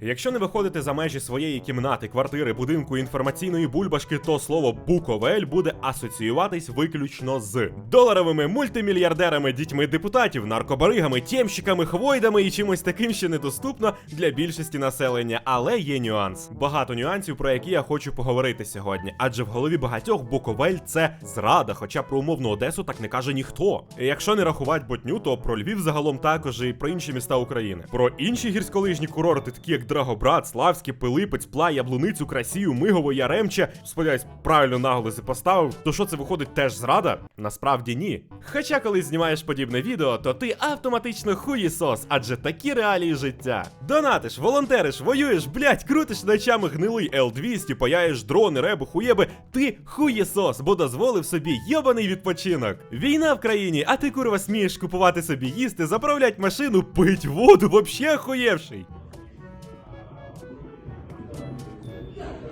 Якщо не виходити за межі своєї кімнати, квартири, будинку, інформаційної бульбашки, то слово Буковель буде асоціюватись виключно з доларовими мультимільярдерами, дітьми депутатів, наркобаригами, тємщиками, хвойдами і чимось таким, що недоступно для більшості населення. Але є нюанс. Багато нюансів, про які я хочу поговорити сьогодні. Адже в голові багатьох Буковель це зрада, хоча про умовну Одесу так не каже ніхто. Якщо не рахувати ботню, то про Львів загалом також і про інші міста України. Про інші гірськолижні курорти, такі як Драгобрат, Славський, Пилипець, Пла, Яблуницю, Красію, Мигово, Яремче. Сподіваюсь, правильно наголоси поставив. То що це виходить теж зрада? Насправді ні. Хоча, коли знімаєш подібне відео, то ти автоматично хуєсос, адже такі реалії життя. Донатиш, волонтериш, воюєш, блять, крутиш ночами гнилий L200, паяєш дрони, реби, хуєби. Ти хуєсос, бо дозволив собі йобаний відпочинок. Війна в країні, а ти курва смієш купувати собі їсти, заправлять машину, пить воду, вообще охуєвший.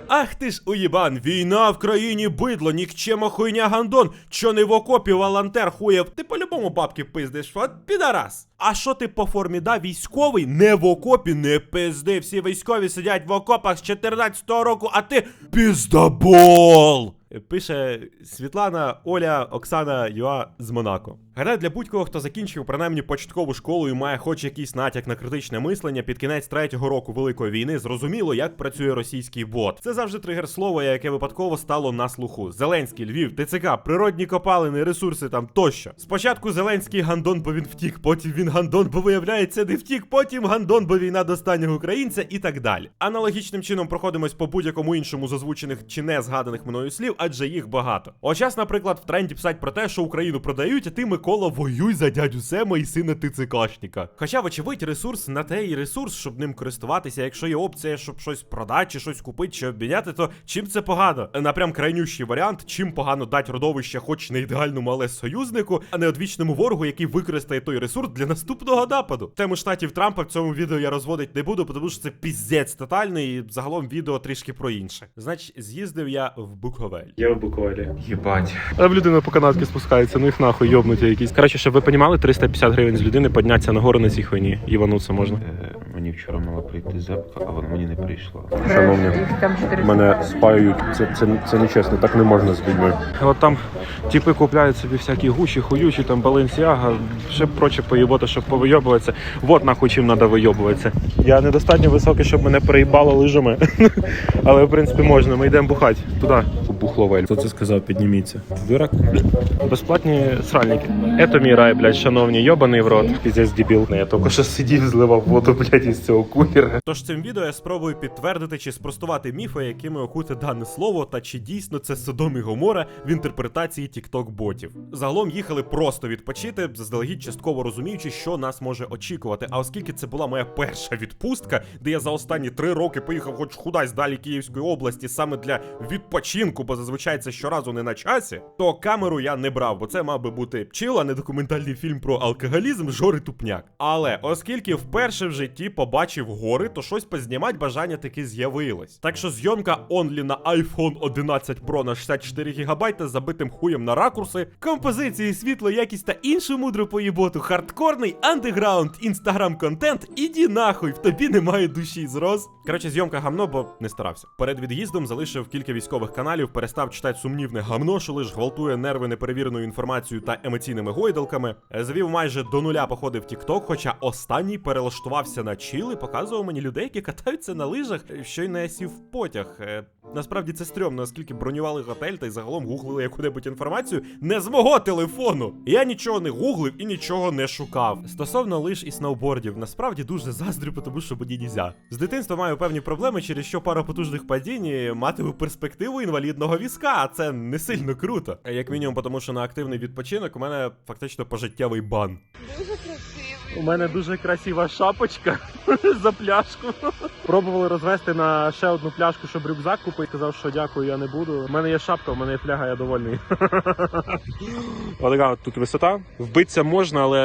Ах ти ж уїбан, війна в країні бидло, нікчема хуйня гандон, що не в окопі волонтер хуєв, ти по-любому бабки пиздиш, от підарас. А що ти по формі да військовий? Не в окопі, не пизди, всі військові сидять в окопах з 14-го року, а ти піздабол! Пише Світлана Оля Оксана Юа з Монако. Гра для будь-кого, хто закінчив принаймні початкову школу і має хоч якийсь натяк на критичне мислення під кінець третього року Великої війни, зрозуміло, як працює російський бот. Це завжди тригер слова, яке випадково стало на слуху. Зеленський, Львів, ТЦК, природні копалини, ресурси там тощо. Спочатку Зеленський гандон, бо він втік, потім він гандон, бо виявляється, не втік, потім гандон, бо війна до останнього українця і так далі. Аналогічним чином проходимось по будь-якому іншому з озвучених чи не згаданих мною слів, адже їх багато. Ось час, наприклад, в тренді писать про те, що Україну продають, а ти, Микола, воюй за дядю Сема і сина ТЦКшника. Хоча, вочевидь, ресурс на те і ресурс, щоб ним користуватися. Якщо є опція, щоб щось продати, чи щось купити, чи обміняти, то чим це погано? Напрям крайнющий варіант, чим погано дати родовище, хоч не ідеальному, але союзнику, а не одвічному ворогу, який використає той ресурс для наступного нападу. Тему штатів Трампа в цьому відео я розводить не буду, тому що це піздець тотальний, і загалом відео трішки про інше. Значить, з'їздив я в Буковель. Я в буквалі. Єбать. А в людина по канатки спускається, ну їх нахуй йобнуті якісь. Коротше, щоб ви понімали, 350 гривень з людини підняться нагору на цій хуйні. Івануться можна. Е, мені вчора мала прийти зепка, а вона мені не прийшла. Шановні, Їх там 400. мене спаюють. Це, це, це нечесно, так не можна з людьми. От там типи купляють собі всякі гучі, хуючі, там баленсіага, ще проче поїбота, щоб повийобуватися. Вот нахуй чим треба вийобуватися. Я недостатньо високий, щоб мене переїбало лижами. Але в принципі можна. Ми йдемо бухати туди. Бухловель. Хто це сказав? Підніміться. Дурак. Безплатні сральники. Ето мій рай, блядь, шановні, йобаний в рот. Піздець дебіл. Я тільки що сидів, зливав воду, блядь, із цього кулера. Тож цим відео я спробую підтвердити чи спростувати міфи, якими окуте дане слово, та чи дійсно це Содом і Гомора в інтерпретації тікток ботів. Загалом їхали просто відпочити, заздалегідь частково розуміючи, що нас може очікувати. А оскільки це була моя перша відпустка, де я за останні три роки поїхав, хоч кудись далі Київської області, саме для відпочинку, бо зазвичай це щоразу не на часі, то камеру я не брав, бо це мав би бути чил, не документальний фільм про алкоголізм, жори тупняк. Але оскільки вперше в житті побачив гори, то щось познімати бажання таки з'явилось. Так що зйомка онлі на iPhone 11 Pro на 64 ГБ з забитим хуєм на ракурси, композиції, світло, якість та іншу мудру поїботу, хардкорний андеграунд, інстаграм-контент, іді нахуй, в тобі немає душі зрос. Коротше, зйомка гамно, бо не старався. Перед від'їздом залишив кілька військових каналів, перестав читати сумнівне гамно, що лиш гвалтує нерви неперевіреною інформацією та емоційними гойдалками. Звів майже до нуля походи в TikTok, хоча останній перелаштувався на чіл і показував мені людей, які катаються на лижах, що й не сів в потяг. Е, Насправді це стрьомно, оскільки бронювали готель та й загалом гуглили яку-небудь інформацію не з мого телефону. Я нічого не гуглив і нічого не шукав. Стосовно лиж і сноубордів, насправді дуже заздрю, тому що мені нізя. З дитинства маю певні проблеми, через що пара потужних падінь і матиму перспективу інвалідного візка, а це не сильно круто. Як мінімум, тому що на активний відпочинок у мене фактично пожиттєвий бан. Дуже красивий. У мене дуже красива шапочка за пляшку. Пробували розвести на ще одну пляшку, щоб рюкзак купити. Сказав, що дякую, я не буду. У мене є шапка, у мене є фляга, я довольний. Отака от тут висота. Вбитися можна, але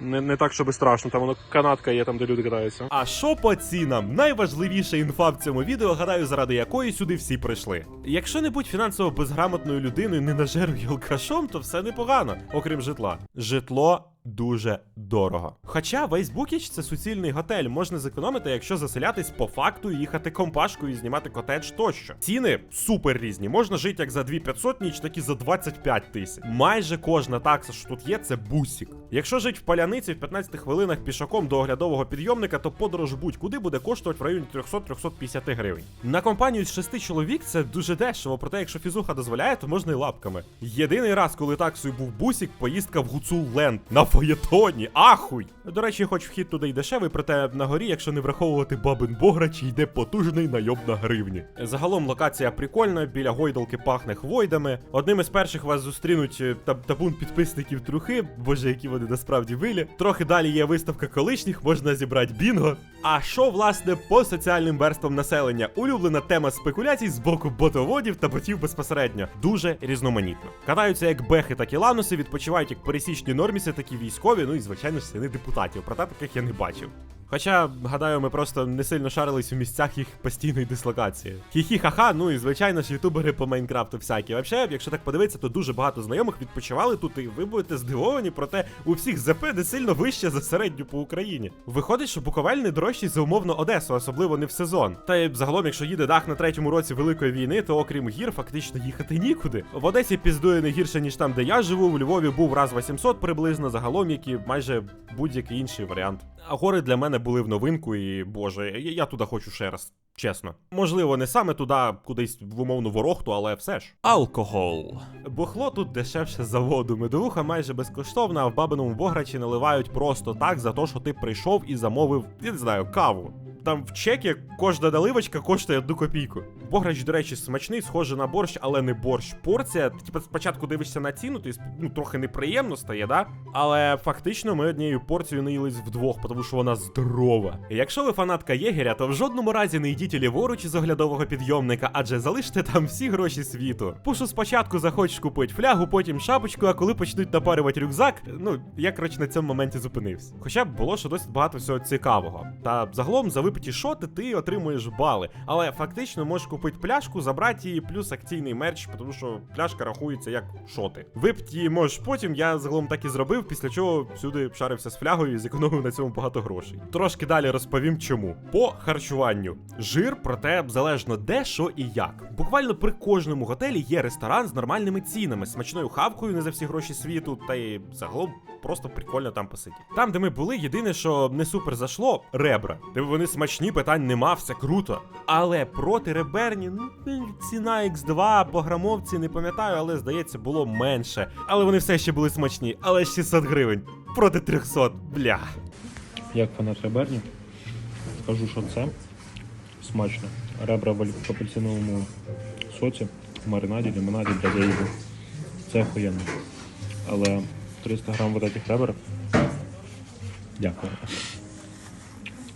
не, не так, щоб страшно. Там воно канатка є, там де люди катаються. А що по цінам? Найважливіша інфа в цьому відео, гадаю, заради якої сюди всі прийшли. Якщо не будь фінансово безграмотною людиною, не нажеру алкашом, то все непогано, окрім житла. Житло дуже дорого. Хоча весь Букіч це суцільний готель, можна зекономити, якщо заселятись по факту, їхати компашкою і знімати котедж тощо. Ціни супер різні. Можна жити як за 2500 ніч, так і за 25 тисяч. Майже кожна такса, що тут є, це бусік. Якщо жити в паляниці в 15 хвилинах пішаком до оглядового підйомника, то подорож будь-куди буде коштувати в районі 300-350 гривень. На компанію з 6 чоловік це дуже дешево, проте якщо фізуха дозволяє, то можна і лапками. Єдиний раз, коли таксою був бусік, поїздка в Гуцул Ленд на фаєтоні. Ахуй! До речі, хоч вхід туди й дешевий, проте на горі, якщо не враховувати бабин бограч, йде потужний найоб на гривні. Загалом локація прикольна, біля гойдалки пахне хвойдами. Одним із перших вас зустрінуть е, та- табун підписників трухи, боже, які вони насправді вилі. Трохи далі є виставка колишніх, можна зібрати бінго. А що, власне, по соціальним верствам населення? Улюблена тема спекуляцій з боку ботоводів та ботів безпосередньо. Дуже різноманітно. Катаються як бехи, так і лануси, відпочивають як пересічні норміси, так і військові, ну і звичайно ж сини депутатів. Проте таких я не бачив. Хоча, гадаю, ми просто не сильно шарились у місцях їх постійної дислокації. Хі-хі-ха-ха, ну і звичайно ж, ютубери по Майнкрафту всякі. Взагалі, якщо так подивитися, то дуже багато знайомих відпочивали тут, і ви будете здивовані, проте у всіх ЗП не сильно вище за середню по Україні. Виходить, що Буковель не дорожчий за умовно Одесу, особливо не в сезон. Та й загалом, якщо їде дах на третьому році Великої війни, то окрім гір, фактично їхати нікуди. В Одесі піздує не гірше, ніж там, де я живу. В Львові був раз 800 приблизно, загалом, як і майже будь-який інший варіант. А гори для мене були в новинку, і боже, я, я туди хочу ще раз. Чесно, можливо, не саме туди, кудись в умовну ворохту, але все ж. Алкогол. Бухло тут дешевше за воду. Медовуха майже безкоштовна, а в бабиному бограчі наливають просто так за те, що ти прийшов і замовив, я не знаю, каву. Там в чекі кожна наливочка коштує одну копійку. Бограч, до речі, смачний, схожий на борщ, але не борщ. Порція, ти типу, спочатку дивишся на ціну, то ну, трохи неприємно стає, да? Але фактично ми однією порцією наїлись вдвох, тому що вона здорова. Якщо ви фанатка єгеря, то в жодному разі не йдіть ліворуч із оглядового підйомника, адже залиште там всі гроші світу. Пушу спочатку захочеш купити флягу, потім шапочку, а коли почнуть напарювати рюкзак, ну я коротше на цьому моменті зупинився. Хоча б було ще досить багато всього цікавого. Та загалом за випиті шоти ти отримуєш бали. Але фактично можеш купити пляшку, забрати її, плюс акційний мерч, тому що пляшка рахується як шоти. Випити її можеш потім, я загалом так і зробив, після чого всюди шарився з флягою і зекономив на цьому багато грошей. Трошки далі розповім чому. По харчуванню. Жир, проте залежно де, що і як. Буквально при кожному готелі є ресторан з нормальними цінами, смачною хавкою не за всі гроші світу, та й загалом просто прикольно там посидіти. Там, де ми були, єдине, що не супер зашло, ребра. Де вони смачні, питань нема, все круто. Але проти реберні, ну ціна X2 по грамовці не пам'ятаю, але здається, було менше. Але вони все ще були смачні. Але 600 гривень проти 300, бля. Як фанат реберні, скажу, що це смачно. Ребра в апельсиновому соці, маринаді, лимонаді для заїду. Це охуєнно. Але 300 грам вот этих ребер. Дякую.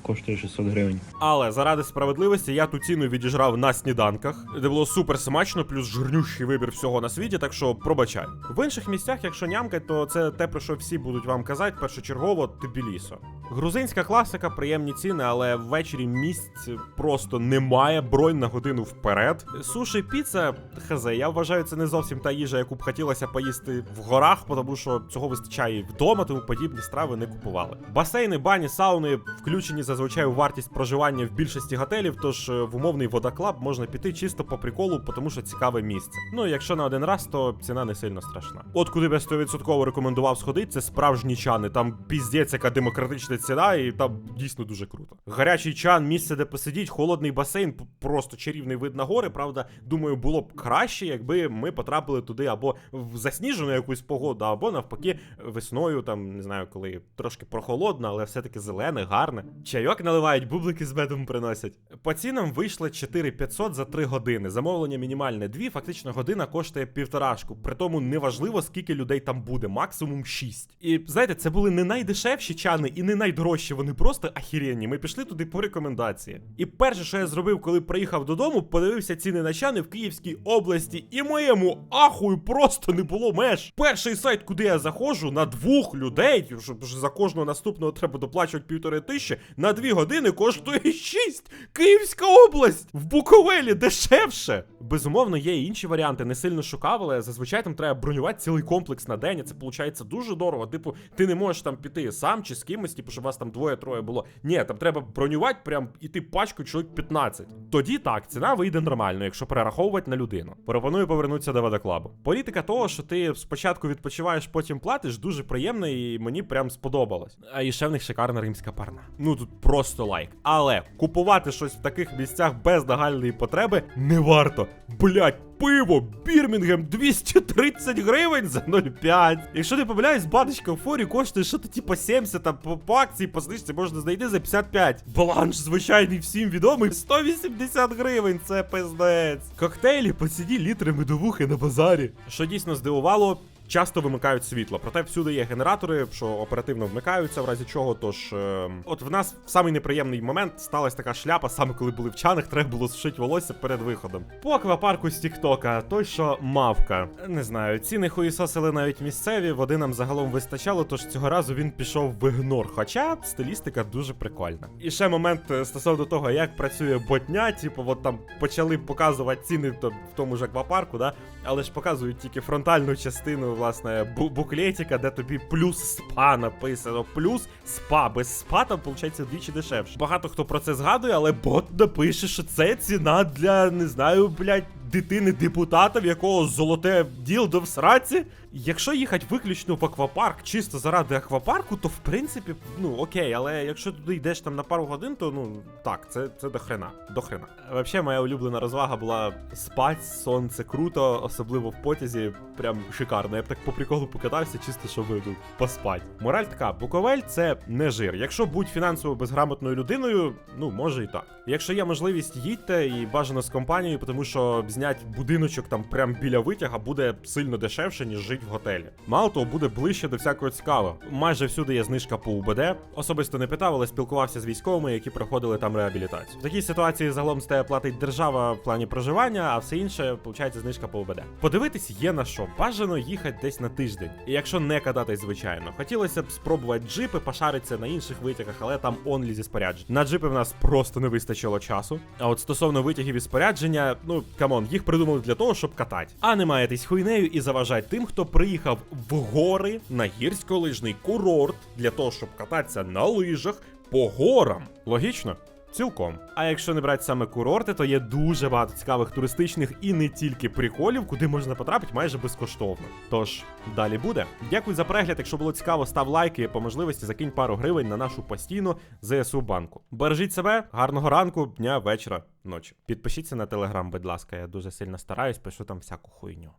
Коштує 600 гривень. Але заради справедливості я ту ціну відіжрав на сніданках, де було супер смачно, плюс жирнющий вибір всього на світі, так що пробачай. В інших місцях, якщо нямкать, то це те, про що всі будуть вам казати, першочергово Тбілісо. Грузинська класика, приємні ціни, але ввечері місць просто немає, бронь на годину вперед. Суші піца, хз, я вважаю, це не зовсім та їжа, яку б хотілося поїсти в горах, тому що цього вистачає вдома, тому подібні страви не купували. Басейни, бані, сауни включені зазвичай у вартість проживання в більшості готелів, тож е, в умовний водоклаб можна піти чисто по приколу, тому що цікаве місце. Ну, якщо на один раз, то ціна не сильно страшна. От куди б я 100% рекомендував сходити, це справжні чани. Там піздець, яка демократична ціна, і там дійсно дуже круто. Гарячий чан, місце, де посидіть, холодний басейн, просто чарівний вид на гори. Правда, думаю, було б краще, якби ми потрапили туди або в засніжену якусь погоду, або навпаки, весною, там не знаю, коли трошки прохолодно, але все-таки зелене, гарне. Чайок наливають, бублики з медом приносять. По цінам вийшло 4500 за 3 години. Замовлення мінімальне 2, фактично година коштує півторашку. При тому неважливо, скільки людей там буде, максимум 6. І знаєте, це були не найдешевші чани і не найдорожчі, вони просто ахіренні. Ми пішли туди по рекомендації. І перше, що я зробив, коли приїхав додому, подивився ціни на чани в Київській області, і моєму ахую просто не було меж. Перший сайт, куди я заходжу, на двох людей, щоб за кожного наступного треба доплачувати півтори тисячі, на дві години коштує шість. Київська область в Буковелі дешевше. Безумовно, є і інші варіанти, не сильно шукав, але зазвичай там треба бронювати цілий комплекс на день. і Це виходить дуже дорого. Типу, ти не можеш там піти сам чи з кимось, типу, щоб вас там двоє-троє було. Ні, там треба бронювати, прям іти пачку чоловік 15. Тоді так, ціна вийде нормально, якщо перераховувати на людину. Пропоную повернутися до водоклабу. Політика того, що ти спочатку відпочиваєш, потім платиш, дуже приємна і мені прям сподобалось. А і ще в них шикарна римська парна. Ну тут просто лайк. Але купувати щось в таких місцях без нагальної потреби не варто. Блять, пиво Бірмінгем 230 гривень за 0,5. Якщо не помиляюсь, баночка в форі коштує що то типу 70, а по, акції по знижці можна знайти за 55. Бланш звичайний всім відомий 180 гривень, це пиздець. Коктейлі по ціні літри медовухи на базарі. Що дійсно здивувало. Часто вимикають світло, проте всюди є генератори, що оперативно вмикаються, в разі чого. Тож, е, от в нас в самий неприємний момент сталася така шляпа, саме коли були в чанах, треба було сушити волосся перед виходом. По аквапарку з Тіктока, той, що мавка. Не знаю, ціни хуїсосили навіть місцеві, води нам загалом вистачало, тож цього разу він пішов в ігнор. Хоча стилістика дуже прикольна. І ще момент е, стосовно того, як працює ботня, типу, от там почали показувати ціни в тому ж аквапарку, да? але ж показують тільки фронтальну частину, власне, буклетика, де тобі плюс спа написано. Плюс спа. Без спа там, виходить, двічі дешевше. Багато хто про це згадує, але бот напише, що це ціна для, не знаю, блядь, дитини депутата, в якого золоте ділдо в сраці. Якщо їхати виключно в аквапарк, чисто заради аквапарку, то в принципі, ну окей, але якщо туди йдеш там на пару годин, то ну так, це, це до хрена. До хрена. Взагалі, моя улюблена розвага була спать, сон, це круто, особливо в потязі. Прям шикарно. Я б так по приколу покатався, чисто щоб ну, поспать. Мораль така: Буковель це не жир. Якщо будь фінансово безграмотною людиною, ну може і так. Якщо є можливість, їдьте і бажано з компанією, тому що зняти будиночок там прям біля витяга буде сильно дешевше, ніж жити в готелі. Мало того, буде ближче до всякого цікавого. Майже всюди є знижка по УБД. Особисто не питав, але спілкувався з військовими, які проходили там реабілітацію. В такій ситуації загалом тебе платить держава в плані проживання, а все інше виходить знижка по УБД. Подивитись є на що. Бажано їхати десь на тиждень. І якщо не кататись, звичайно, хотілося б спробувати джипи, пошаритися на інших витягах, але там онлі зі спорядження. На джипи в нас просто не вистачило часу. А от стосовно витягів і спорядження, ну камон, їх придумали для того, щоб катати. А не маєтесь хуйнею і заважать тим, хто приїхав в гори на гірськолижний курорт для того, щоб кататися на лижах по горам. Логічно? Цілком. А якщо не брати саме курорти, то є дуже багато цікавих туристичних і не тільки приколів, куди можна потрапити майже безкоштовно. Тож, далі буде. Дякую за перегляд. Якщо було цікаво, став лайки, по можливості закинь пару гривень на нашу постійну ЗСУ банку. Бережіть себе, гарного ранку, дня, вечора, ночі. Підпишіться на телеграм, будь ласка, я дуже сильно стараюсь, пишу там всяку хуйню.